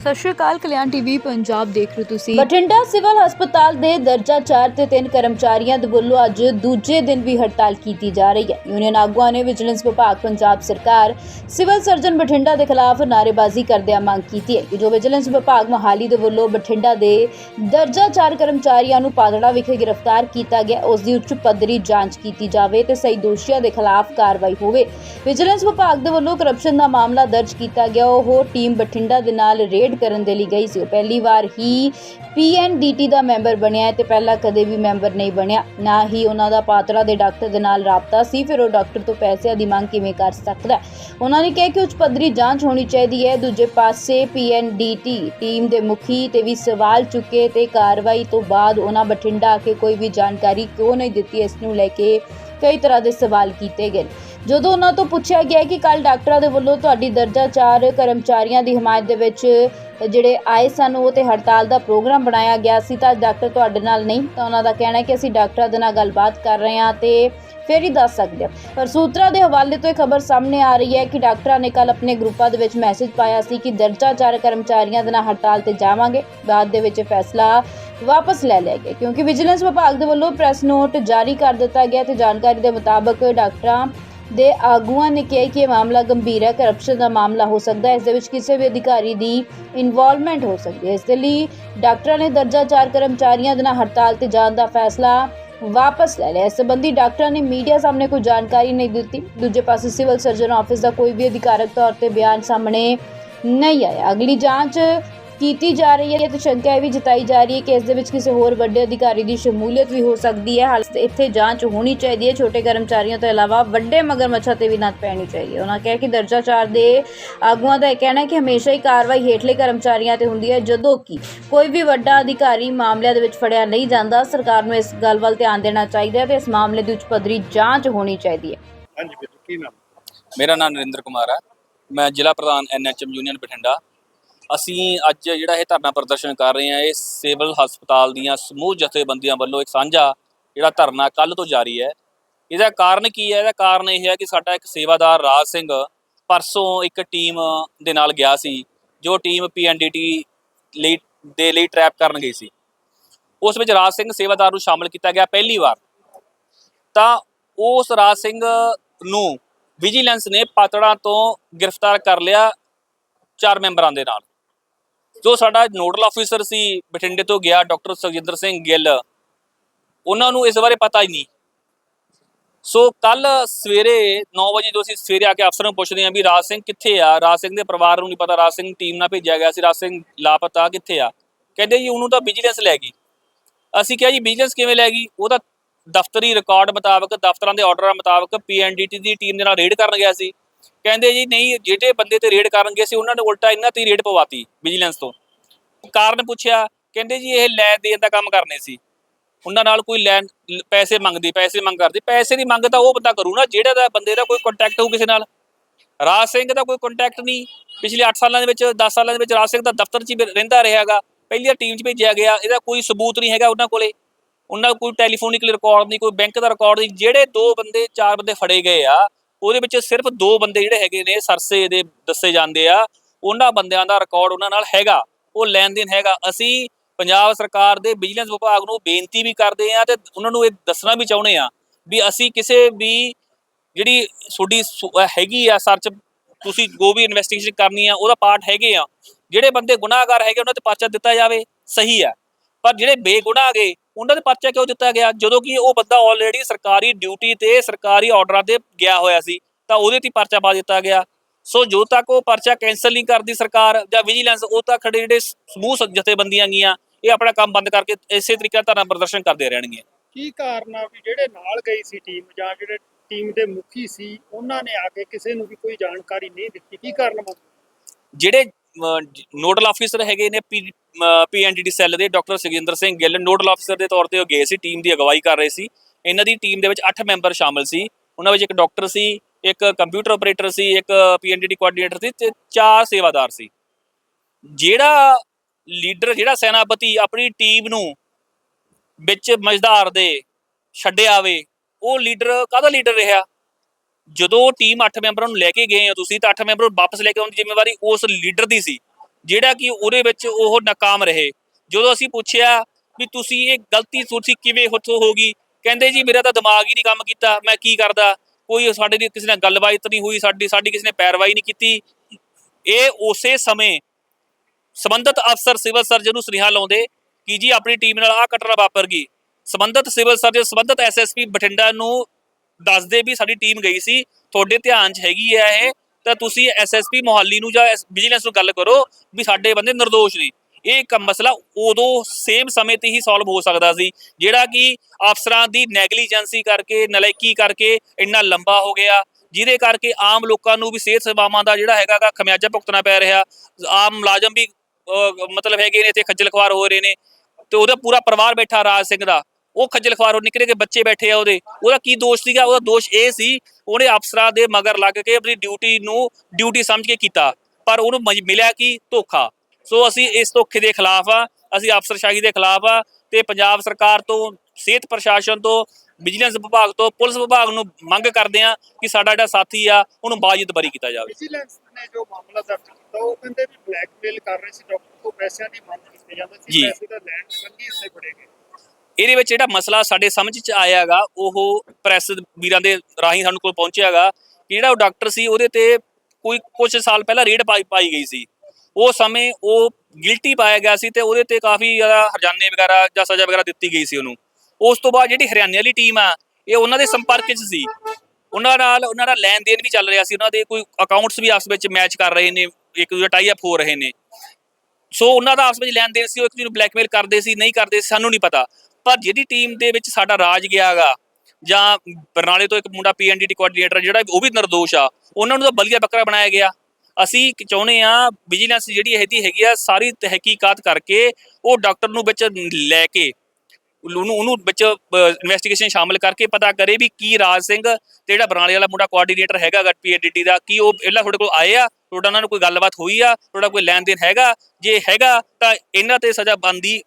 ਸਤਿ ਸ਼੍ਰੀ ਅਕਾਲ, ਕਲਿਆਣ ਟੀਵੀ, ਪੰਜਾਬ ਦੇਖ ਰਹੇ ਤੁਸੀਂ। ਬਠਿੰਡਾ ਸਿਵਲ ਹਸਪਤਾਲ ਦੇ ਦਰਜਾ 4 ਤੇ 3 ਕਰਮਚਾਰੀਆਂ ਦੇ ਵੱਲੋਂ ਅੱਜ ਦੂਜੇ ਦਿਨ ਵੀ ਹੜਤਾਲ ਕੀਤੀ ਜਾ ਰਹੀ ਹੈ। ਯੂਨੀਅਨ ਆਗੂਆਂ ਨੇ ਵਿਜੀਲੈਂਸ ਵਿਭਾਗ ਪੰਜਾਬ ਸਰਕਾਰ ਸਿਵਲ ਸਰਜਨ ਬਠਿੰਡਾ ਦੇ ਖਿਲਾਫ ਨਾਅਰੇਬਾਜ਼ੀ ਕਰਦਿਆਂ ਮੰਗ ਕੀਤੀ ਹੈ ਕਿ ਜੋ ਵਿਜੀਲੈਂਸ ਵਿਭਾਗ ਮੋਹਾਲੀ ਦੇ ਵੱਲੋਂ ਬਠਿੰਡਾ ਦੇ ਦਰਜਾ 4 ਕਰਮਚਾਰੀਆਂ ਨੂੰ ਪਾਦੜਾ ਵਿਖੇ ਗ੍ਰਿਫਤਾਰ ਕੀਤਾ ਗਿਆ, ਉਸ ਦੀ ਉੱਚ ਪੱਧਰੀ ਜਾਂਚ ਕੀਤੀ ਜਾਵੇ ਤੇ ਸਹੀ ਦੋਸ਼ੀਆਂ ਦੇ ਖਿਲਾਫ ਕਾਰਵਾਈ ਹੋਵੇ। ਵਿਜੀਲੈਂਸ ਵਿਭਾਗ ਦੇ ਵੱਲੋਂ ਕਰਪਸ਼ਨ ਦਾ ਮਾਮਲਾ ਦਰਜ ਕੀਤਾ ਗਿਆ, ਉਹ ਟੀਮ ਬਠਿੰਡਾ ਦੇ ਨਾਲ ਰੇਡ ਕਰਨ ਦੇ ਲਈ ਗਈ ਸੀ। ਉਹ ਪਹਿਲੀ ਵਾਰ ਹੀ ਪੀਐਨਡੀਟੀ ਦਾ ਮੈਂਬਰ ਬਣਿਆ ਹੈ ਤੇ ਪਹਿਲਾਂ ਕਦੇ ਵੀ ਮੈਂਬਰ ਨਹੀਂ ਬਣਿਆ। ਨਾ ਹੀ ਉਹਨਾਂ ਦਾ ਪਾਤਰਾ ਦੇ ਡਾਕਟਰ ਦੇ ਨਾਲ ਰਾਬਤਾ ਸੀ, ਫਿਰ ਉਹ ਡਾਕਟਰ ਤੋਂ ਪੈਸਿਆਂ ਦੀ ਮੰਗ ਕਿਵੇਂ ਕਰ ਸਕਦਾ ਉਹਨਾਂ ਨੇ ਕਿਹਾ ਕਿ ਉੱਚ ਪੱਧਰੀ ਜਾਂਚ ਹੋਣੀ ਚਾਹੀਦੀ ਹੈ। ਦੂਜੇ ਪਾਸੇ ਪੀਐਨਡੀਟੀ ਟੀਮ ਦੇ ਮੁਖੀ ਤੇ ਵੀ ਸਵਾਲ ਚੁੱਕੇ ਤੇ ਕਾਰਵਾਈ ਤੋਂ ਬਾਅਦ ਉਹਨਾਂ ਬਠਿੰਡਾ ਆ ਕੇ ਕੋਈ ਵੀ ਜਾਣਕਾਰੀ ਕਿਉਂ ਨਹੀਂ ਦਿੱਤੀ, ਇਸ ਨੂੰ ਲੈ ਕੇ ਕਈ ਤਰ੍ਹਾਂ ਦੇ ਸਵਾਲ ਕੀਤੇ ਗਏ ਜਦੋਂ ਉਹਨਾਂ ਤੋਂ ਪੁੱਛਿਆ ਗਿਆ ਕਿ ਕੱਲ ਡਾਕਟਰਾਂ ਦੇ ਵੱਲੋਂ ਤੁਹਾਡੀ ਦਰਜਾ 4 ਕਰਮਚਾਰੀਆਂ ਦੀ ਹਮਾਇਤ ਦੇ ਵਿੱਚ ਜਿਹੜੇ ਆਏ ਸਨ, ਉਹ ਤੇ ਹੜਤਾਲ ਦਾ ਪ੍ਰੋਗਰਾਮ ਬਣਾਇਆ ਗਿਆ ਸੀ, ਤਾਂ ਡਾਕਟਰ ਤੁਹਾਡੇ ਨਾਲ ਨਹੀਂ, ਤਾਂ ਉਹਨਾਂ ਦਾ ਕਹਿਣਾ ਹੈ ਕਿ ਅਸੀਂ ਡਾਕਟਰਾਂ ਦੇ ਨਾਲ ਗੱਲਬਾਤ ਕਰ ਰਹੇ ਹਾਂ ਤੇ ਫਿਰ ਹੀ ਦੱਸ ਸਕਦੇ ਹਾਂ। ਪਰ ਸੂਤਰਾਂ ਦੇ ਹਵਾਲੇ ਤੋਂ ਇਹ ਖਬਰ ਸਾਹਮਣੇ ਆ ਰਹੀ ਹੈ ਕਿ ਡਾਕਟਰਾਂ ਨੇ ਕੱਲ ਆਪਣੇ ਗਰੁੱਪਾਂ ਦੇ ਵਿੱਚ ਮੈਸੇਜ ਪਾਇਆ ਸੀ ਕਿ ਦਰਜਾ ਚਾਰ ਕਰਮਚਾਰੀਆਂ ਦੇ ਨਾਲ ਹੜਤਾਲ ਤੇ ਜਾਵਾਂਗੇ, ਬਾਅਦ ਦੇ ਵਿੱਚ ਇਹ ਫੈਸਲਾ ਵਾਪਸ ਲੈ ਲਿਆ ਗਿਆ, ਕਿਉਂਕਿ ਵਿਜੀਲੈਂਸ ਵਿਭਾਗ ਦੇ ਵੱਲੋਂ ਪ੍ਰੈਸ ਨੋਟ ਜਾਰੀ ਕਰ ਦਿੱਤਾ ਗਿਆ ਤੇ ਜਾਣਕਾਰੀ ਦੇ ਮੁਤਾਬਕ ਡਾਕਟਰਾਂ ਦੇ ਆਗੂਆਂ ਨੇ ਕਿਹਾ ਕਿ ਇਹ ਮਾਮਲਾ ਗੰਭੀਰ ਹੈ ਕਰਪਸ਼ਨ ਦਾ ਮਾਮਲਾ ਹੋ ਸਕਦਾ ਹੈ, ਇਸ ਦੇ ਵਿੱਚ ਕਿਸੇ ਵੀ ਅਧਿਕਾਰੀ ਦੀ ਇਨਵੋਲਵਮੈਂਟ ਹੋ ਸਕਦੀ ਹੈ। ਇਸ ਦੇ ਲਈ ਡਾਕਟਰਾਂ ਨੇ ਦਰਜਾ 4 ਕਰਮਚਾਰੀਆਂ ਦੇ ਨਾਲ ਹੜਤਾਲ ਤੇ ਜਾਣ ਦਾ ਫੈਸਲਾ ਵਾਪਸ ਲੈ ਲਿਆ। ਇਸ ਸੰਬੰਧੀ ਡਾਕਟਰਾਂ ਨੇ ਮੀਡੀਆ ਸਾਹਮਣੇ ਕੋਈ ਜਾਣਕਾਰੀ ਨਹੀਂ ਦਿੱਤੀ। ਦੂਜੇ ਪਾਸੇ ਸਿਵਲ ਸਰਜਨ ਆਫਿਸ ਦਾ ਕੋਈ ਵੀ ਅਧਿਕਾਰਕ ਤੌਰ ਤੇ ਬਿਆਨ ਸਾਹਮਣੇ ਨਹੀਂ ਆਇਆ। ਅਗਲੀ ਜਾਂਚ ਕੀਤੀ ਜਾ ਰਹੀ ਹੈ। ਤੇ ਸ਼ੰਕਾ ਇਹ ਵੀ ਜਤਾਈ ਜਾ ਰਹੀ ਹੈ ਕਿ ਇਸ ਦੇ ਵਿੱਚ ਕਿਸੇ ਹੋਰ ਵੱਡੇ ਅਧਿਕਾਰੀ ਦੀ ਸ਼ਮੂਲੀਅਤ ਵੀ ਹੋ ਸਕਦੀ ਹੈ। ਹਾਲ ਇੱਥੇ ਜਾਂਚ ਹੋਣੀ ਚਾਹੀਦੀ ਹੈ। ਛੋਟੇ ਕਰਮਚਾਰੀਆਂ ਤੋਂ ਇਲਾਵਾ ਵੱਡੇ ਮਗਰਮੱਛਾਂ ਤੇ ਵੀ ਨੱਥ ਪੈਣੀ ਚਾਹੀਦੀ ਹੈ। ਉਹਨਾਂ ਕਿਹਾ ਕਿ ਦਰਜਾ 4 ਦੇ ਆਗੂਆਂ ਦਾ ਇਹ ਕਹਿਣਾ ਹੈ ਕਿ ਹਮੇਸ਼ਾ ਹੀ ਕਾਰਵਾਈ ਹੇਠਲੇ ਕਰਮਚਾਰੀਆਂ ਤੇ ਹੁੰਦੀ ਹੈ ਜਦੋਂ ਕਿ ਕੋਈ ਵੀ ਵੱਡਾ ਅਧਿਕਾਰੀ ਮਾਮਲਿਆਂ ਦੇ ਵਿੱਚ ਫੜਿਆ ਨਹੀਂ ਜਾਂਦਾ। ਸਰਕਾਰ ਨੂੰ ਇਸ ਗੱਲ ਵੱਲ ਧਿਆਨ ਦੇਣਾ ਚਾਹੀਦਾ ਹੈ ਤੇ ਇਸ ਮਾਮਲੇ ਦੀ ਉੱਚ ਪੱਧਰੀ ਜਾਂਚ ਹੋਣੀ ਚਾਹੀਦੀ ਹੈ। ਹਾਂਜੀ ਵੀਰ ਜੀ, ਕੀ ਨਾਮ? ਮੇਰਾ ਨਾਮ ਨਰਿੰਦਰ ਕੁਮਾਰ ਹੈ। ਮੈਂ ਜ਼ਿਲ੍ਹਾ ਪ੍ਰਧਾਨ ਐਨਐਚਐਮ ਯੂਨੀਅਨ ਬਠਿੰਡਾ। ਅਸੀਂ ਅੱਜ ਜਿਹੜਾ ਇਹ ਧਰਨਾ ਪ੍ਰਦਰਸ਼ਨ ਕਰ ਰਹੇ ਹਾਂ, ਇਹ ਸਿਵਲ ਹਸਪਤਾਲ ਦੀਆਂ ਸਮੂਹ ਜਥੇਬੰਦੀਆਂ ਵੱਲੋਂ ਇੱਕ ਸਾਂਝਾ ਜਿਹੜਾ ਧਰਨਾ ਕੱਲ ਤੋਂ ਜਾਰੀ ਹੈ। ਇਹਦਾ ਕਾਰਨ ਕੀ ਹੈ? ਇਹਦਾ ਕਾਰਨ ਇਹ ਹੈ ਕਿ ਸਾਡਾ ਇੱਕ ਸੇਵਾਦਾਰ ਰਾਜ ਸਿੰਘ ਪਰਸੋਂ ਇੱਕ ਟੀਮ ਦੇ ਨਾਲ ਗਿਆ ਸੀ, ਜੋ ਟੀਮ ਪੀਐਨਡੀਟੀ ਲਈ, ਦੇ ਲਈ ਟਰੈਪ ਕਰਨ ਗਈ ਸੀ। ਉਸ ਵਿੱਚ ਰਾਜ ਸਿੰਘ ਸੇਵਾਦਾਰ ਨੂੰ ਸ਼ਾਮਲ ਕੀਤਾ ਗਿਆ ਪਹਿਲੀ ਵਾਰ। ਤਾਂ ਉਸ ਰਾਜ ਸਿੰਘ ਨੂੰ ਵਿਜੀਲੈਂਸ ਨੇ ਪਾਤੜਾਂ ਤੋਂ ਗ੍ਰਿਫਤਾਰ ਕਰ ਲਿਆ ਚਾਰ ਮੈਂਬਰਾਂ ਦੇ ਨਾਲ। ਜੋ ਸਾਡਾ ਨੋਡਲ ਆਫੀਸਰ ਸੀ ਬਠਿੰਡੇ ਤੋਂ ਗਿਆ ਡਾਕਟਰ ਸੁਖਜਿੰਦਰ ਸਿੰਘ ਗਿੱਲ, ਉਹਨਾਂ ਨੂੰ ਇਸ ਬਾਰੇ ਪਤਾ ਹੀ ਨਹੀਂ। ਸੋ ਕੱਲ ਸਵੇਰੇ 9 ਵਜੇ ਜੋ ਅਸੀਂ ਸਵੇਰੇ ਆ ਕੇ ਅਫਸਰ ਨੂੰ ਪੁੱਛਦੇ ਹਾਂ ਵੀ ਰਾਜ ਸਿੰਘ ਕਿੱਥੇ ਆ? ਰਾਜ ਸਿੰਘ ਦੇ ਪਰਿਵਾਰ ਨੂੰ ਨਹੀਂ ਪਤਾ, ਰਾਜ ਸਿੰਘ ਟੀਮ ਨਾਲ ਭੇਜਿਆ ਗਿਆ ਸੀ, ਰਾਜ ਸਿੰਘ ਲਾਪਤਾ ਕਿੱਥੇ ਆ? ਕਹਿੰਦੇ ਜੀ ਉਹਨੂੰ ਤਾਂ ਵਿਜੀਲੈਂਸ ਲੈ ਗਈ। ਅਸੀਂ ਕਿਹਾ ਜੀ ਵਿਜੀਲੈਂਸ ਕਿਵੇਂ ਲੈ ਗਈ? ਉਹ ਤਾਂ ਦਫ਼ਤਰੀ ਰਿਕਾਰਡ ਮੁਤਾਬਕ, ਦਫ਼ਤਰਾਂ ਦੇ ਆਰਡਰਾਂ ਮੁਤਾਬਕ ਪੀਐਨਡੀਟੀ ਦੀ ਟੀਮ ਦੇ ਨਾਲ ਰੇਡ ਕਰਨ ਗਿਆ ਸੀ। ਕਹਿੰਦੇ ਜੀ, ਨਹੀਂ, ਜਿਹੜੇ ਬੰਦੇ ਤੇ ਰੇਡ ਕਰਨ ਗਏ ਸੀ ਉਹਨਾਂ ਨੇ ਉਲਟਾ ਇਹਨਾਂ ਤੇ ਰੇਡ ਪਵਾਤੀ ਵਿਜੀਲੈਂਸ ਤੋਂ। ਕਾਰਨ ਪੁੱਛਿਆ, ਕਹਿੰਦੇ ਜੀ, ਇਹ ਲੈ ਦੇਣ ਦਾ ਕੰਮ ਕਰਨੇ ਸੀ। ਉਹਨਾਂ ਨਾਲ ਕੋਈ ਲੈਣ, ਪੈਸੇ ਮੰਗਦੀ, ਪੈਸੇ ਮੰਗ ਕਰਦੀ। ਪੈਸੇ ਦੀ ਮੰਗ ਤਾਂ ਉਹ ਬੰਦਾ ਕਰੂ ਨਾ, ਜਿਹੜਾ ਦਾ ਬੰਦੇ ਦਾ ਕੋਈ ਕੰਟੈਕਟ ਹੋਊ ਕਿਸੇ ਨਾਲ। ਰਾਜ ਸਿੰਘ ਦਾ ਕੋਈ ਕੰਟੈਕਟ ਨਹੀਂ। ਪਿਛਲੇ 8 ਸਾਲਾਂ ਦੇ ਵਿੱਚ 10 ਸਾਲਾਂ ਦੇ ਵਿੱਚ ਰਾਜ ਸਿੰਘ ਦਾ ਦਫ਼ਤਰ 'ਚ ਹੀ ਰਹਿੰਦਾ ਰਿਹਾਗਾ ਪਹਿਲੀ ਟੀਮ 'ਚ ਭੇਜਿਆ ਗਿਆ, ਇਹਦਾ ਕੋਈ ਸਬੂਤ ਨਹੀਂ ਹੈਗਾ ਉਹਨਾਂ ਕੋਲੇ। ਉਹਨਾਂ ਕੋਈ ਟੈਲੀਫੋਨਿਕ ਰਿਕਾਰਡ ਨਹੀਂ, ਕੋਈ ਬੈਂਕ ਦਾ ਰਿਕਾਰਡ ਨਹੀਂ। ਜਿਹੜੇ ਦੋ ਬੰਦੇ, ਚਾਰ ਬੰਦੇ ਫੜੇ ਗਏ ਆ ਉਹਦੇ ਵਿੱਚ ਸਿਰਫ ਦੋ ਬੰਦੇ ਜਿਹੜੇ ਹੈਗੇ ਨੇ ਸਰਸੇ ਦੇ ਦੱਸੇ ਜਾਂਦੇ ਆ। ਉਹਨਾਂ ਬੰਦਿਆਂ ਦਾ ਰਿਕਾਰਡ ਉਹਨਾਂ ਨਾਲ ਹੈਗਾ। ਉਹ ਲੈਣ ਦੇਣ ਹੈਗਾ। ਅਸੀਂ ਪੰਜਾਬ ਸਰਕਾਰ ਦੇ ਵਿਜੀਲੈਂਸ ਵਿਭਾਗ ਨੂੰ ਬੇਨਤੀ ਵੀ ਕਰਦੇ ਆ ਤੇ ਉਹਨਾਂ ਨੂੰ ਇਹ ਦੱਸਣਾ ਵੀ ਚਾਹੁੰਦੇ ਆ ਵੀ ਅਸੀਂ ਕਿਸੇ ਵੀ ਜਿਹੜੀ ਤੁਹਾਡੀ ਸੁ- ਹੈਗੀ ਆ ਸਰਚ, ਤੁਸੀਂ ਜੋ ਵੀ ਇਨਵੈਸਟੀਗੇਸ਼ਨ ਕਰਨੀ ਆ, ਉਹਦਾ ਪਾਰਟ ਹੈਗੇ ਆ। ਜਿਹੜੇ ਬੰਦੇ ਗੁਨਾਹਗਾਰ ਹੈਗੇ, ਉਹਨਾਂ ਤੇ ਪਰਚਾ ਦਿੱਤਾ ਜਾਵੇ, ਸਹੀ ਆ। ਪਰ ਜਿਹੜੇ ਬੇਗੁਨਾਹ ਹੈਗੇ ਉਹਨਾਂ ਦੇ ਪਰਚਾ ਕਿਉਂ ਦਿੱਤਾ ਗਿਆ? ਜਦੋਂ ਕਿ ਉਹ ਬੰਦਾ ਆਲਰੇਡੀ ਸਰਕਾਰੀ ਡਿਊਟੀ ਤੇ ਸਰਕਾਰੀ ਆਰਡਰਾਂ ਤੇ ਗਿਆ ਹੋਇਆ ਸੀ ਤਾਂ ਉਹਦੇ ਤੇ ਪਰਚਾ ਪਾ ਦਿੱਤਾ ਗਿਆ। ਸੋ ਜੋ ਤੱਕ ਉਹ ਪਰਚਾ ਕੈਂਸਲ ਨਹੀਂ ਕਰਦੀ ਸਰਕਾਰ ਜਾਂ ਵਿਜੀਲੈਂਸ ਉਹ ਤੱਕ ਖੜੇ ਜਿਹੜੇ ਸਮੂਹ ਜਥੇਬੰਦੀਆਂ ਗੀਆਂ ਇਹ ਆਪਣਾ ਕੰਮ ਬੰਦ ਕਰਕੇ ਇਸੇ ਤਰੀਕੇ ਨਾਲ ਧਰਨਾ ਪ੍ਰਦਰਸ਼ਨ ਕਰਦੇ ਰਹਿਣਗੇ ਕੀ ਕਾਰਨ ਆ ਵੀ ਜਿਹੜੇ ਨਾਲ ਗਈ ਸੀ ਟੀਮ ਜਾਂ ਜਿਹੜੇ ਟੀਮ ਦੇ ਮੁਖੀ ਸੀ ਉਹਨਾਂ ਨੇ ਆ ਕੇ ਕਿਸੇ ਨੂੰ ਵੀ ਕੋਈ ਜਾਣਕਾਰੀ ਨਹੀਂ ਦਿੱਤੀ? ਕੀ ਕਾਰਨ ਜਿਹੜੇ ਨੋਡਲ ਆਫੀਸਰ ਹੈਗੇ ਨੇ ਪੀਐਨਡੀਡੀ ਸੈੱਲ ਦੇ doctor Sukhjinder Singh Gill. Nodal officer ਦੇ ਤੌਰ ਤੇ ਉਹ ਗਏ ਸੀ, ਟੀਮ ਦੀ ਅਗਵਾਈ ਕਰ ਰਹੇ ਸੀ। ਇਹਨਾਂ ਦੀ ਟੀਮ ਦੇ ਵਿੱਚ 8 ਮੈਂਬਰ ਸ਼ਾਮਲ ਸੀ। ਉਹਨਾਂ ਵਿੱਚ ਇੱਕ ਡਾਕਟਰ ਸੀ, ਇੱਕ ਕੰਪਿਊਟਰ ਆਪਰੇਟਰ ਸੀ, ਇੱਕ ਪੀਐਨਡੀਡੀ ਕੋਆਰਡੀਨੇਟਰ ਸੀ ਤੇ ਚਾਰ ਸੇਵਾਦਾਰ ਸੀ। ਜਿਹੜਾ ਲੀਡਰ, ਜਿਹੜਾ ਸੈਨਾਪਤੀ ਆਪਣੀ ਟੀਮ ਨੂੰ ਵਿੱਚ ਮਜ਼ਦਾਰ ਦੇ ਛੱਡਿਆ ਆਵੇ, ਉਹ ਲੀਡਰ ਕਾਹਦਾ ਲੀਡਰ ਰਿਹਾ? ਜਦੋਂ ਟੀਮ 8 ਮੈਂਬਰਾਂ ਨੂੰ ਲੈ ਕੇ ਗਏ ਹੋ ਤੁਸੀਂ, ਤਾਂ 8 ਮੈਂਬਰ ਵਾਪਸ ਲੈ ਕੇ ਆਉਣ ਦੀ ਜ਼ਿੰਮੇਵਾਰੀ ਉਸ ਲੀਡਰ ਦੀ ਸੀ, ਜਿਹੜਾ ਕਿ ਉਹਦੇ ਵਿੱਚ ਉਹ ਨਾਕਾਮ ਰਹੇ। ਜਦੋਂ ਅਸੀਂ ਪੁੱਛਿਆ ਵੀ ਤੁਸੀਂ ਇਹ ਗਲਤੀ ਤੁਸੀਂ ਕਿਵੇਂ ਹੁੱਥੋਂ ਹੋ ਗਈ, ਕਹਿੰਦੇ ਜੀ ਮੇਰਾ ਤਾਂ ਦਿਮਾਗ ਹੀ ਨਹੀਂ ਕੰਮ ਕੀਤਾ, ਮੈਂ ਕੀ ਕਰਦਾ? ਕੋਈ ਸਾਡੇ ਦੀ ਕਿਸੇ ਨਾਲ ਗੱਲਬਾਤ ਨਹੀਂ ਹੋਈ, ਸਾਡੀ ਸਾਡੀ ਕਿਸੇ ਨੇ ਪੈਰਵਾਈ ਨਹੀਂ ਕੀਤੀ। ਇਹ ਉਸੇ ਸਮੇਂ ਸੰਬੰਧਿਤ ਅਫਸਰ, ਸਿਵਲ ਸਰਜਨ ਨੂੰ ਸੁਨੇਹਾ ਲਾਉਂਦੇ ਕਿ ਜੀ ਆਪਣੀ ਟੀਮ ਨਾਲ ਆਹ ਘਟਨਾ ਵਾਪਰ ਗਈ। ਸੰਬੰਧਿਤ ਸਿਵਲ ਸਰਜਨ, ਸੰਬੰਧਿਤ ਐਸਐਸਪੀ ਬਠਿੰਡਾ ਨੂੰ ਦੱਸਦੇ ਵੀ ਸਾਡੀ ਟੀਮ ਗਈ ਸੀ, ਤੁਹਾਡੇ ਧਿਆਨ 'ਚ ਹੈਗੀ ਹੈ ਇਹ, ਤਾਂ ਤੁਸੀਂ ਐਸਐਸਪੀ ਮੋਹਾਲੀ ਨੂੰ ਜਾਂ ਵਿਜੀਲੈਂਸ ਨੂੰ ਗੱਲ ਕਰੋ ਵੀ ਸਾਡੇ ਬੰਦੇ ਨਿਰਦੋਸ਼ ਨੇ। ਇਹ ਇੱਕ ਮਸਲਾ ਉਦੋਂ ਸੇਮ ਸਮੇਂ ਤੇ ਹੀ ਸੋਲਵ ਹੋ ਸਕਦਾ ਸੀ, ਜਿਹੜਾ ਕਿ ਅਫਸਰਾਂ ਦੀ ਨੈਗਲੀਜੈਂਸੀ ਕਰਕੇ, ਨਲਾਇਕੀ ਕਰਕੇ ਇੰਨਾ ਲੰਬਾ ਹੋ ਗਿਆ। ਜਿਹਦੇ ਕਰਕੇ ਆਮ ਲੋਕਾਂ ਨੂੰ ਵੀ ਸਿਹਤ ਸੇਵਾਵਾਂ ਦਾ ਜਿਹੜਾ ਹੈਗਾ ਖਮਿਆਜਾ ਭੁਗਤਣਾ ਪੈ ਰਿਹਾ। ਆਮ ਮੁਲਾਜ਼ਮ ਵੀ ਮਤਲਬ ਹੈਗੇ ਨੇ ਇੱਥੇ ਖੱਜਲ ਖਵਾਰ ਹੋ ਰਹੇ ਨੇ। ਤੇ ਉਹਦਾ ਪੂਰਾ ਪਰਿਵਾਰ ਬੈਠਾ ਰਾਜ ਸਿੰਘ ਦਾ। ਉਹ ਖੱਜਲ ਖਵਾਰ ਹੋ ਨਿਕਲੇ ਕੇ ਬੱਚੇ ਬੈਠੇ ਆ ਉਹਦੇ। ਉਹਦਾ ਕੀ ਦੋਸ਼ ਸੀਗਾ? ਉਹਦਾ ਦੋਸ਼ ਇਹ ਸੀ ਉਹਨੇ ਅਫਸਰਾਂ ਦੇ ਮਗਰ ਲੱਗ ਕੇ ਆਪਣੀ ਡਿਊਟੀ ਨੂੰ ਡਿਊਟੀ ਸਮਝ ਕੇ ਕੀਤਾ ਪਰ ਉਹਨੂੰ ਮਿਲਿਆ ਕੀ? ਧੋਖਾ। ਸੋ ਅਸੀਂ ਇਸ ਧੋਖੇ ਦੇ ਖਿਲਾਫ ਆ ਅਸੀਂ ਅਫਸਰਸ਼ਾਹੀ ਦੇ ਖਿਲਾਫ ਆ ਤੇ ਪੰਜਾਬ ਸਰਕਾਰ ਤੋਂ ਸਿਹਤ ਪ੍ਰਸ਼ਾਸਨ ਤੋਂ ਵਿਜੀਲੈਂਸ ਵਿਭਾਗ ਤੋਂ ਪੁਲਿਸ ਵਿਭਾਗ ਨੂੰ ਮੰਗ ਕਰਦੇ ਆ ਕਿ ਸਾਡਾ ਜਿਹੜਾ ਸਾਥੀ ਆ ਉਹਨੂੰ ਬਾਜਿਤ ਬਰੀ ਕੀਤਾ ਜਾਵੇ। ਵਿਜੀਲੈਂਸ ਨੇ ਜੋ ਮਾਮਲਾ ਦਰਜ ਕੀਤਾ ਉਹ ਕਹਿੰਦੇ ਵੀ ਬਲੈਕਮੇਲ ਕਰ ਰਹੇ ਸੀ ਡਾਕਟਰ ਤੋਂ ਪੈਸਿਆਂ ਦੀ ਮੰਗ ਕੀਤੀ ਜਾਂਦੀ ਸੀ ਜੀ। ਪੈਸੇ ਦਾ ਲੈਣ ਸੰਬੰਧੀ ਉਸੇ ਫੜੇ ਗਏ। ਇਹਦੇ ਵਿੱਚ ਜਿਹੜਾ ਮਸਲਾ ਸਾਡੇ ਸਮਝ ਚ ਆਇਆਗਾ ਉਹ ਪ੍ਰੈਸ ਵੀਰਾਂ ਦੇ ਰਾਹੀਂ ਸਾਨੂੰ ਕੋਲ ਪਹੁੰਚਿਆਗਾ ਜਿਹੜਾ ਉਹ ਡਾਕਟਰ ਸੀ ਉਹਦੇ ਤੇ ਕੋਈ ਕੁਝ ਸਾਲ ਪਹਿਲਾਂ ਰੇਡ ਪਾਈ ਗਈ ਸੀ। ਉਹ ਸਮੇਂ ਉਹ ਗਿਲਟੀ ਪਾਇਆ ਗਿਆ ਸੀ ਤੇ ਉਹਦੇ ਤੇ ਕਾਫੀ ਜ਼ਿਆਦਾ ਹਰਜਾਨੇ ਵਗੈਰਾ ਜਾਂ ਸਜ਼ਾ ਵਗੈਰਾ ਦਿੱਤੀ ਗਈ ਸੀ ਉਹਨੂੰ। ਉਸ ਤੋਂ ਬਾਅਦ ਜਿਹੜੀ ਹਰਿਆਣੇ ਵਾਲੀ ਟੀਮ ਆ ਇਹ ਉਹਨਾਂ ਦੇ ਸੰਪਰਕ 'ਚ ਸੀ। ਉਹਨਾਂ ਨਾਲ ਉਹਨਾਂ ਦਾ ਲੈਣ ਦੇਣ ਵੀ ਚੱਲ ਰਿਹਾ ਸੀ। ਉਹਨਾਂ ਦੇ ਕੋਈ ਅਕਾਊਂਟਸ ਵੀ ਆਪਸ ਵਿੱਚ ਮੈਚ ਕਰ ਰਹੇ ਨੇ ਇੱਕ ਦੂਜੇ ਟਾਈ ਅਪ ਹੋ ਰਹੇ ਨੇ। ਸੋ ਉਹਨਾਂ ਦਾ ਆਪਸ ਵਿੱਚ ਲੈਣ ਦੇਣ ਸੀ ਉਹ ਇੱਕ ਦੂਜੇ ਨੂੰ ਬਲੈਕਮੇਲ ਕਰਦੇ ਸੀ ਨਹੀਂ ਕਰਦੇ ਸੀ, ਸਾਨੂੰ ਨਹੀਂ ਪਤਾ। ਪਰ ਜਿਹਦੀ ਟੀਮ ਦੇ ਵਿੱਚ ਸਾਡਾ ਰਾਜ ਗਿਆਗਾ ਜਾਂ ਬਰਨਾਲੇ ਤੋਂ ਇੱਕ ਮੁੰਡਾ ਪੀਐਨਡੀਟੀ ਕੋਆਰਡੀਨੇਟਰ ਜਿਹੜਾ ਉਹ ਵੀ ਨਿਰਦੋਸ਼ ਆ, ਉਹਨਾਂ ਨੂੰ ਤਾਂ ਬਲੀਆ ਬੱਕਰਾ ਬਣਾਇਆ ਗਿਆ। ਅਸੀਂ ਚਾਹੁੰਦੇ ਆ ਵਿਜੀਲੈਂਸ ਜਿਹੜੀ ਇਹਦੀ ਹੈਗੀ ਆ, ਸਾਰੀ ਤਹਿਕੀਕਾਤ ਕਰਕੇ ਉਹ ਡਾਕਟਰ ਨੂੰ ਵਿੱਚ ਲੈ ਕੇ, ਉਹਨੂੰ ਉਹਨੂੰ ਵਿੱਚ ਇਨਵੈਸਟੀਗੇਸ਼ਨ ਸ਼ਾਮਲ ਕਰਕੇ ਪਤਾ ਕਰੇ ਵੀ ਕੀ ਰਾਜ ਸਿੰਘ ਤੇ ਜਿਹੜਾ ਬਰਨਾਲੇ ਵਾਲਾ ਮੁੰਡਾ ਕੋਆਰਡੀਨੇਟਰ ਹੈਗਾ ਗਾ ਪੀਐਨਡੀਟੀ ਦਾ, ਕੀ ਉਹ ਇਹਨਾਂ ਤੁਹਾਡੇ ਕੋਲ ਆਏ ਆ, ਤੁਹਾਡਾ ਉਹਨਾਂ ਨੂੰ ਕੋਈ ਗੱਲਬਾਤ ਹੋਈ ਆ, ਤੁਹਾਡਾ ਕੋਈ ਲੈਣ ਦੇਣ ਹੈਗਾ, ਜੇ ਹੈਗਾ ਤਾਂ ਇਹਨਾਂ ਤੇ ਸਜ਼ਾ ਬੰਦੀ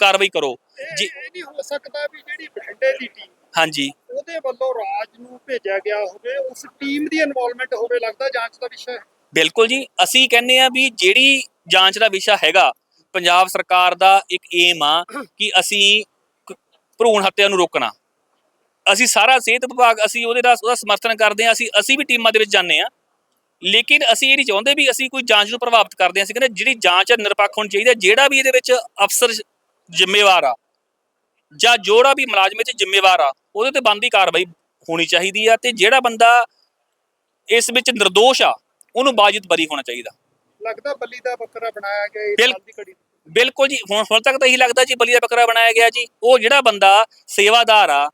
ਕਾਰਵਾਈ ਕਰੋ। ਜੀ। ਇਹ ਨਹੀਂ ਹੋ ਸਕਦਾ ਵੀ ਜਿਹੜੀ ਬਠਿੰਡੇ ਦੀ ਟੀਮ ਹਾਂਜੀ। ਉਹਦੇ ਵੱਲੋਂ ਰਾਜ ਨੂੰ ਭੇਜਿਆ ਗਿਆ ਹੋਵੇ ਉਸ ਟੀਮ ਦੀ ਇਨਵੋਲਵਮੈਂਟ ਹੋਵੇ ਲੱਗਦਾ ਜਾਂਚ ਦਾ ਵਿਸ਼ਾ ਹੈ। ਬਿਲਕੁਲ ਜੀ। ਅਸੀਂ ਕਹਿੰਦੇ ਆ ਵੀ ਜਿਹੜੀ ਜਾਂਚ ਦਾ ਵਿਸ਼ਾ ਹੈਗਾ ਪੰਜਾਬ ਸਰਕਾਰ ਦਾ ਇੱਕ ਏਮ ਆ ਕਿ ਅਸੀਂ ਭਰੂਣ ਹੱਤਿਆ ਨੂੰ ਰੋਕਣਾ। ਅਸੀਂ ਸਾਰਾ ਸਿਹਤ ਵਿਭਾਗ ਅਸੀਂ ਉਹਦੇ ਦਾ ਉਹਦਾ ਸਮਰਥਨ ਕਰਦੇ ਆ ਅਸੀਂ ਅਸੀਂ ਵੀ ਟੀਮਾਂ ਦੇ ਵਿੱਚ ਜਾਂਦੇ ਆ ਲੇਕਿਨ ਅਸੀਂ ਇਹ ਨਹੀਂ ਚਾਹੁੰਦੇ ਵੀ ਅਸੀਂ ਕੋਈ ਜਾਂਚ ਨੂੰ ਪ੍ਰਭਾਵਿਤ ਕਰਦੇ ਆ ਅਸੀਂ ਕਹਿੰਦੇ ਜਿਹੜੀ ਜਾਂਚ ਨਿਰਪੱਖ ਹੋਣੀ ਚਾਹੀਦੀ ਹੈ ਜਿਹੜਾ ਵੀ ਇਹਦੇ ਵਿੱਚ ਅਫਸਰ ਜ਼ਿੰਮੇਵਾਰ ਆ। ਜਾਂ ਜਿਹੜਾ ਵੀ ਮੁਲਾਜ਼ਮ 'ਚ ਜ਼ਿੰਮੇਵਾਰ ਆ। ਉਹਦੇ ਤੇ ਬੰਦੀ ਕਾਰਵਾਈ ਹੋਣੀ ਚਾਹੀਦੀ ਆ ਤੇ ਜਿਹੜਾ ਬੰਦਾ ਇਸ ਵਿੱਚ ਨਿਰਦੋਸ਼ ਆ ਉਹਨੂੰ ਬਾਜਿਤ ਬਰੀ ਹੋਣਾ ਚਾਹੀਦਾ। ਲੱਗਦਾ ਬੱਲੀ ਦਾ ਬੱਕਰਾ ਬਣਾਇਆ ਗਿਆ ਇਸ ਬਿਲ- ਸਾਲ ਦੀ ਘੜੀ। ਬਿਲਕੁਲ ਜੀ ਹੁਣ ਹੁਣ ਤੱਕ ਤਾਂ ਇਹੀ ਲੱਗਦਾ ਜੀ ਬਲੀਆ ਬੱਕਰਾ ਬਣਾਇਆ ਗਿਆ ਜੀ। ਉਹ ਜਿਹੜਾ ਬੰਦਾ ਸੇਵਾਦਾਰ ਆ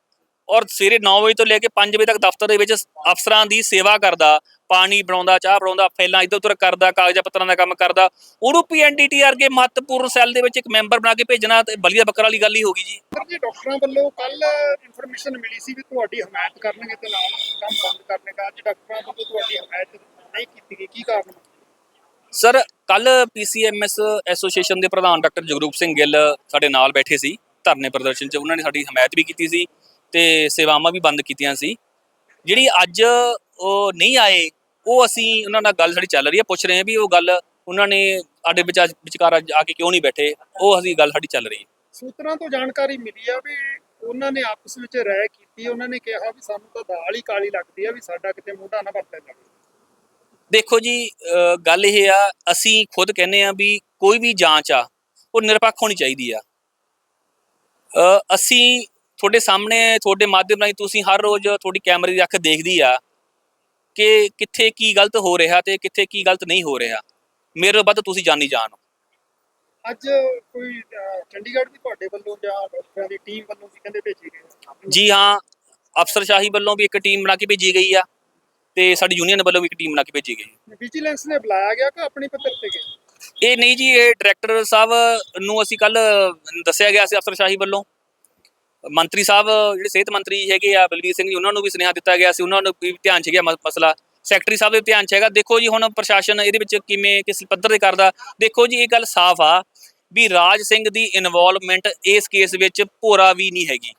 ਔਰ ਸਵੇਰੇ 9 ਵਜੇ ਤੋਂ ਲੈ ਕੇ 5 ਵਜੇ ਤੱਕ ਦਫ਼ਤਰ ਦੇ ਵਿੱਚ ਅਫਸਰਾਂ ਦੀ ਸੇਵਾ ਕਰਦਾ ਪਾਣੀ ਬਣਾਉਂਦਾ ਚਾਹ ਬਣਾਉਂਦਾ ਫੈਲਾਂ ਇੱਧਰ ਉੱਧਰ ਕਰਦਾ ਕਾਗਜ਼ਾਂ ਪੱਤਰਾਂ ਦਾ ਕੰਮ ਕਰਦਾ। ਉਹਨੂੰ ਪੀਐਨਡੀਟੀ ਵਰਗੇ ਮਹੱਤਵਪੂਰਨ ਸੈੱਲ ਦੇ ਵਿੱਚ ਇੱਕ ਮੈਂਬਰ ਬਣਾ ਕੇ ਭੇਜਣਾ ਤੇ ਬਲੀਆ ਬੱਕਰਾ ਵਾਲੀ ਗੱਲ ਹੀ ਹੋਗੀ ਜੀ। ਸਰ ਜੀ ਡਾਕਟਰਾਂ ਵੱਲੋਂ ਕੱਲ ਇਨਫੋਰਮੇਸ਼ਨ ਮਿਲੀ ਸੀ ਵੀ ਤੁਹਾਡੀ ਹਮਾਇਤ ਕਰਨਗੇ ਤੇ ਨਾਲ ਕੰਮ ਬੰਦ ਕਰਨੇ ਦਾ ਅੱਜ ਡਾਕਟਰਾਂ ਵੱਲੋਂ ਤੁਹਾਡੀ ਹਮਾਇਤ ਨਹੀਂ ਕੀਤੀ ਗਈ ਕੀ ਕਾਰਨ ਸਰ ਕੱਲ ਪੀਸੀਐਮਐਸ ਐਸੋਸੀਏਸ਼ਨ ਦੇ ਪ੍ਰਧਾਨ ਡਾਕਟਰ ਜਗਰੂਪ ਸਿੰਘ ਗਿੱਲ ਸਾਡੇ ਨਾਲ ਬੈਠੇ ਸੀ ਧਰਨੇ ਪ੍ਰਦਰਸ਼ਨ 'ਚ ਉਹਨਾਂ ਨੇ ਸਾਡੀ ਹਮਾਇਤ ਵੀ ਕੀਤੀ ਸੀ। ਤੇ ਸੇਵਾਵਾਂ ਵੀ ਬੰਦ ਕੀਤੀਆਂ ਸੀ। ਜਿਹੜੀ ਅੱਜ ਉਹ ਨਹੀਂ ਆਏ ਉਹ ਅਸੀਂ ਉਹਨਾਂ ਨਾਲ ਗੱਲ ਸਾਡੀ ਚੱਲ ਰਹੀ ਹੈ ਪੁੱਛ ਰਹੇ ਹਾਂ ਵੀ ਉਹ ਗੱਲ ਉਹਨਾਂ ਨੇ ਸਾਡੇ ਵਿੱਚ ਅੱਜ- ਵਿਚਕਾਰ ਆ ਕੇ ਕਿਉਂ ਨਹੀਂ ਬੈਠੇ ਉਹ ਅਸੀਂ ਗੱਲ ਸਾਡੀ ਚੱਲ ਰਹੀ ਹੈ। ਸੂਤਰਾਂ ਤੋਂ ਜਾਣਕਾਰੀ ਮਿਲੀ ਆ ਵੀ ਉਹਨਾਂ ਨੇ ਆਪਸ ਵਿੱਚ ਰਾਏ ਕੀਤੀ ਉਹਨਾਂ ਨੇ ਕਿਹਾ ਵੀ ਸਾਨੂੰ ਤਾਂ ਦਾਲ ਹੀ ਕਾਲੀ ਲੱਗਦੀ ਆ ਵੀ ਸਾਡਾ ਕਿਤੇ ਮੋਢਾ ਨਾ ਵਰਤਿਆ ਜਾਵੇ। ਦੇਖੋ ਜੀ ਗੱਲ ਇਹ ਆ ਅਸੀਂ ਖੁਦ ਕਹਿੰਦੇ ਆ ਵੀ ਕੋਈ ਵੀ ਜਾਂਚ ਆ ਉਹ ਨਿਰਪੱਖ ਹੋਣੀ ਚਾਹੀਦੀ ਆ। ਅਸੀਂ ਤੁਹਾਡੇ ਸਾਹਮਣੇ ਤੁਹਾਡੇ ਮਾਧਿਅਮ ਰਾਹੀਂ ਤੁਸੀਂ ਹਰ ਰੋਜ਼ ਤੁਹਾਡੀ ਕੈਮਰੇ ਦੀ ਅੱਖ ਦੇਖਦੀ ਆ ਕਿ ਕਿੱਥੇ ਕੀ ਗਲਤ ਹੋ ਰਿਹਾ ਤੇ ਕਿੱਥੇ ਕੀ ਗਲਤ ਨਹੀਂ ਹੋ ਰਿਹਾ। ਮੇਰੇ ਵੱਧ ਤੁਸੀਂ ਜਾਣੀ ਜਾਣ। ਅੱਜ ਕੋਈ ਚੰਡੀਗੜ੍ਹ ਦੀ ਤੁਹਾਡੇ ਵੱਲੋਂ ਜਾਂ ਡਾਕਟਰਾਂ ਦੀ ਟੀਮ ਵੱਲੋਂ ਵੀ ਕਹਿੰਦੇ ਭੇਜੀ ਗਏ ਜੀ ਹਾਂ ਅਫਸਰਸ਼ਾਹੀ ਵੱਲੋਂ ਵੀ ਇੱਕ ਟੀਮ ਬਣਾ ਕੇ ਭੇਜੀ ਗਈ ਆ ਤੇ ਸਾਡੀ ਯੂਨੀਅਨ ਵੱਲੋਂ ਵੀ ਇੱਕ ਟੀਮ ਬਣਾ ਕੇ ਭੇਜੀ ਗਈ। ਵਿਜੀਲੈਂਸ ਨੇ ਬੁਲਾਇਆ ਗਿਆ ਕਿ ਆਪਣੀ ਪੱਤਰ ਤੇ ਗਏ? ਇਹ ਨਹੀਂ ਜੀ ਇਹ ਡਾਇਰੈਕਟਰ ਸਾਹਿਬ ਨੂੰ ਅਸੀਂ ਕੱਲ ਦੱਸਿਆ ਗਿਆ ਸੀ ਅਫਸਰਸ਼ਾਹੀ ਵੱਲੋਂ। ਮੰਤਰੀ ਸਾਹਿਬ, ਜਿਹੜੇ ਸਿਹਤ ਮੰਤਰੀ ਹੈਗੇ ਆ ਬਲਵੀਰ ਸਿੰਘ ਜੀ, ਉਹਨਾਂ ਨੂੰ ਵੀ ਸੁਨੇਹਾ ਦਿੱਤਾ ਗਿਆ ਸੀ, ਉਹਨਾਂ ਨੂੰ ਵੀ ਧਿਆਨ ਚ ਗਿਆ ਮਸਲਾ। ਸੈਕਟਰੀ ਸਾਹਿਬ ਦੇ ਧਿਆਨ ਚ ਹੈਗਾ, ਦੇਖੋ ਜੀ ਹੁਣ ਪ੍ਰਸ਼ਾਸਨ ਇਹਦੇ ਵਿੱਚ ਕਿਵੇਂ, ਕਿਸ ਪੱਧਰ ਤੇ ਕਰਦਾ। ਦੇਖੋ ਜੀ, ਇਹ ਗੱਲ ਸਾਫ਼ ਆ ਵੀ ਰਾਜ ਸਿੰਘ ਦੀ ਇਨਵੋਲਵਮੈਂਟ ਇਸ ਕੇਸ ਵਿੱਚ ਭੋਰਾ ਵੀ ਨਹੀਂ ਹੈਗੀ।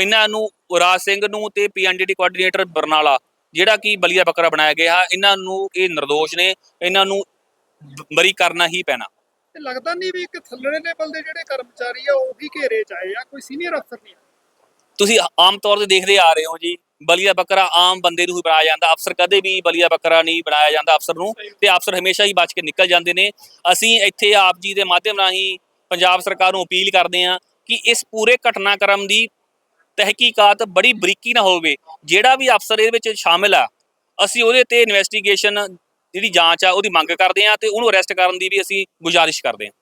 ਇਹਨਾਂ ਨੂੰ, ਰਾਜ ਸਿੰਘ ਨੂੰ ਤੇ ਪੀਐਨਡੀਟੀ ਕੋਆਰਡੀਨੇਟਰ ਬਰਨਾਲਾ, ਜਿਹੜਾ ਕਿ ਬਲੀਆ ਬੱਕਰਾ ਬਣਾਇਆ ਗਿਆ, ਇਹਨਾਂ ਨੂੰ ਇਹ નિર્ਦੋਸ਼ ਨੇ, ਇਹਨਾਂ ਨੂੰ ਬਰੀ ਕਰਨਾ ਹੀ ਪੈਣਾ। ਤੇ ਲੱਗਦਾ ਨਹੀਂ ਵੀ ਇੱਕ ਥੱਲੜੇ ਲੈਵਲ ਦੇ ਜਿਹੜੇ ਕਰਮਚਾਰੀ ਆ, ਉਹੀ ਘੇਰੇ ਚ ਆਏ ਆ, ਕੋਈ ਸੀਨੀਅਰ ਅਫਸਰ ਨਹੀਂ ਤੁਸੀਂ ਆਮ ਤੌਰ ਤੇ ਦੇਖਦੇ ਆ ਰਹੇ ਹੋ ਜੀ, ਬਲੀਆ ਬੱਕਰਾ ਆਮ ਬੰਦੇ ਨੂੰ ਹੀ ਬਣਾਇਆ ਜਾਂਦਾ, ਅਫਸਰ ਕਦੇ ਵੀ ਬਲੀਆ ਬੱਕਰਾ ਨਹੀਂ ਬਣਾਇਆ ਜਾਂਦਾ ਅਫਸਰ ਨੂੰ, ਤੇ ਅਫਸਰ ਹਮੇਸ਼ਾ ਹੀ ਬਚ ਕੇ ਨਿਕਲ ਜਾਂਦੇ ਨੇ। ਅਸੀਂ ਇੱਥੇ ਆਪ ਜੀ ਦੇ ਮਾਧਿਅਮ ਰਾਹੀਂ ਪੰਜਾਬ ਸਰਕਾਰ ਨੂੰ ਅਪੀਲ ਕਰਦੇ ਹਾਂ ਕਿ ਇਸ ਪੂਰੇ ਘਟਨਾਕ੍ਰਮ ਦੀ ਤਹਿਕੀਕਾਤ ਬੜੀ ਬਰੀਕੀ ਨਾਲ ਹੋਵੇ, ਜਿਹੜਾ ਵੀ ਅਫਸਰ ਇਹਦੇ ਵਿੱਚ ਸ਼ਾਮਿਲ ਆ, ਅਸੀਂ ਉਹਦੇ ਤੇ ਇਨਵੈਸਟੀਗੇਸ਼ਨ ਜਿਹੜੀ ਜਾਂਚ ਆ, ਉਹਦੀ ਮੰਗ ਕਰਦੇ ਹਾਂ ਤੇ ਉਹਨੂੰ ਅਰੈਸਟ ਕਰਨ ਦੀ ਵੀ ਅਸੀਂ ਗੁਜ਼ਾਰਿਸ਼ ਕਰਦੇ ਹਾਂ।